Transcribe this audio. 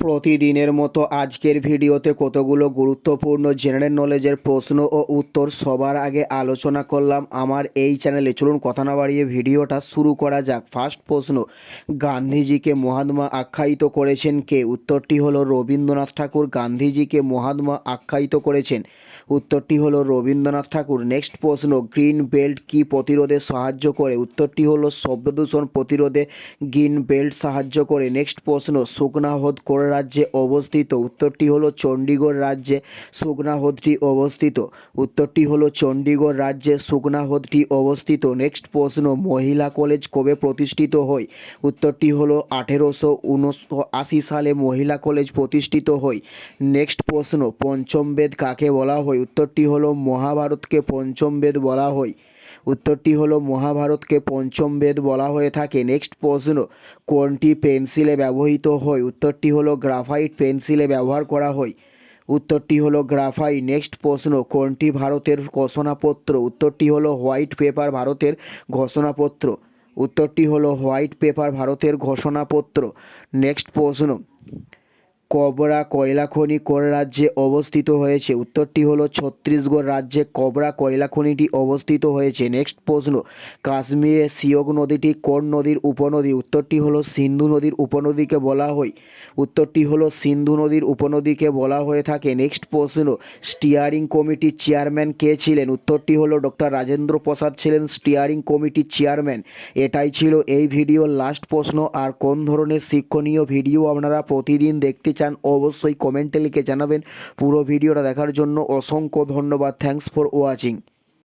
প্রতিদিনের মতো আজকের ভিডিওতে কতগুলো গুরুত্বপূর্ণ জেনারেল নলেজের প্রশ্ন ও উত্তর সবার আগে আলোচনা করলাম আমার এই চ্যানেলে চলুন কথা না বাড়িয়ে ভিডিওটা শুরু করা যাক। ফার্স্ট প্রশ্ন, গান্ধীজিকে মহাত্মা আখ্যায়িত করেছেন কে? উত্তরটি হলো রবীন্দ্রনাথ ঠাকুর। গান্ধীজিকে মহাত্মা আখ্যায়িত করেছেন। উত্তরটি হলো রবীন্দ্রনাথ ঠাকুর। নেক্সট প্রশ্ন গ্রিন বেল্ট কি প্রতিরোধে সাহায্য করে? উত্তরটি হলো শব্দদূষণ প্রতিরোধে গ্রিন বেল্ট সাহায্য করে। নেক্সট প্রশ্ন সুকনা হ্রদ কোন রাজ্যে অবস্থিত। উত্তরটি হলো চণ্ডীগড় রাজ্যে সুকনা হ্রদটি অবস্থিত। উত্তরটি হলো চণ্ডীগড় রাজ্যে সুকনা হ্রদটি অবস্থিত। নেক্সট প্রশ্ন, মহিলা কলেজ কবে প্রতিষ্ঠিত হয়? উত্তরটি হলো আঠেরোশো উনআশি সালে মহিলা কলেজ প্রতিষ্ঠিত হয়। নেক্সট প্রশ্ন, পঞ্চম বেদ কাকে বলা হয়? উত্তরটি হলো মহাভারতকে পঞ্চম বেদ বলা হয়। উত্তরটি হলো, মহাভারতকে পঞ্চম বেদ বলা হয়ে থাকে। নেক্সট প্রশ্ন, কোনটি পেন্সিলে ব্যবহৃত হয়? উত্তরটি হলো, গ্রাফাইট পেন্সিলে ব্যবহার করা হয়। উত্তরটি হলো, গ্রাফাইট। নেক্সট প্রশ্ন, কোনটি ভারতের ঘোষণাপত্র? উত্তরটি হলো, হোয়াইট পেপার ভারতের ঘোষণাপত্র। উত্তরটি হলো, হোয়াইট পেপার ভারতের ঘোষণাপত্র। নেক্সট প্রশ্ন কবরা কয়লা খনি কোন রাজ্যে অবস্থিত হয়েছে। উত্তরটি হলো ছত্তিশগড় রাজ্যে কবরা কয়লা খনিটি অবস্থিত হয়েছে। নেক্সট প্রশ্ন কাশ্মীরে সিয়োগ নদীটি কোন নদীর উপনদী? উত্তরটি হলো সিন্ধু নদীর উপনদীকে বলা হয়। উত্তরটি হলো সিন্ধু নদীর উপনদীকে বলা হয়ে থাকে। নেক্সট প্রশ্ন, স্টিয়ারিং কমিটির চেয়ারম্যান কে ছিলেন? উত্তরটি হলো ডক্টর রাজেন্দ্র প্রসাদ ছিলেন স্টিয়ারিং কমিটির চেয়ারম্যান। এটাই ছিল এই ভিডিওর লাস্ট প্রশ্ন। আর কোন ধরনের শিক্ষণীয় ভিডিও আপনারা প্রতিদিন দেখতে চান অবশ্যই কমেন্টে লিখে জানাবেন পুরো ভিডিওটা দেখার জন্য অসংখ্য ধন্যবাদ। Thanks for watching